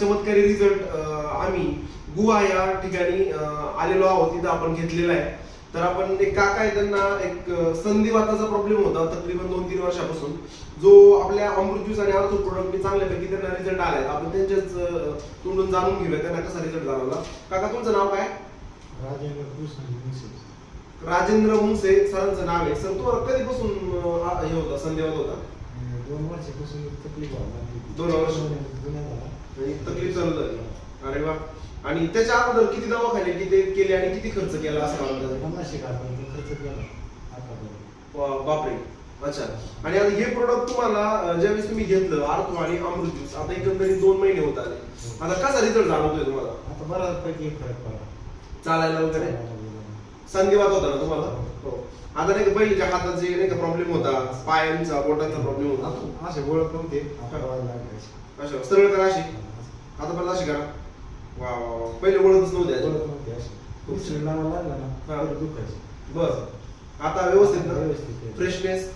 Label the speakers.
Speaker 1: चमत्कारी रिझल्ट आम्ही गुहा या ठिकाणी आलेलो आहोत तिथं आपण घेतलेला आहे. तर आपण एक काका आहे त्यांना एक संधिवाताचा प्रॉब्लेम होता तकरीबन दोन तीन वर्षापासून. जो आपल्या अमृत ज्यूस आणि आर्थो प्रोडक्टने चांगल्यापैकी त्यांना रिझल्ट आलाय. आपण त्यांच्याच तोंडून जाणून घेऊया त्यांना कसा रिझल्ट जाणवला. काका तुमचं नाव काय?
Speaker 2: राजेंद्र
Speaker 1: मुंसे सरांचं नाव आहे. सर तुम्हाला कधीपासून हे होता संधिवात होता
Speaker 2: दोन वर्षापासून तकलीफ.
Speaker 1: दोन वर्ष? आणि तकलीफ चालू झाली. अरे वा. आणि त्याच्या अगोदर किती दवाखाने किती केले आणि किती खर्च केला असं?
Speaker 2: पन्नासशे खर्च केला? आतापर्यंत
Speaker 1: वा- बापरे. अच्छा. आणि आता हे प्रोडक्ट तुम्हाला अं, ज्यावेळेस तुम्ही घेतलं आर्थो आणि अमृत ज्यूस आता एकंदरीत दोन महिने होत आले. आता कसा रिझल्ट जाणवतोय तुम्हाला?
Speaker 2: आता बऱ्यापैकी फरक पडला.
Speaker 1: चालायला वगैरे. संधिवात होता ना तुम्हाला? हो. आता नाही का पहिलीच्या हातात जे नाही का प्रॉब्लेम होता? पायांचा बोटांचा प्रॉब्लेम होता?
Speaker 2: असे ओळख नव्हते आता व्हायला लागायचे.
Speaker 1: सरळ करा अशी आता परत अशी करा वा वा वा पहिले ओळखच नव्हते
Speaker 2: ओळख. नव्हते
Speaker 1: खूप
Speaker 2: लावायला लागला ना
Speaker 1: हा.
Speaker 2: तर दुखायचे
Speaker 1: बस आता व्यवस्थित ना
Speaker 2: व्यवस्थित आहे.
Speaker 1: फ्रेशनेस.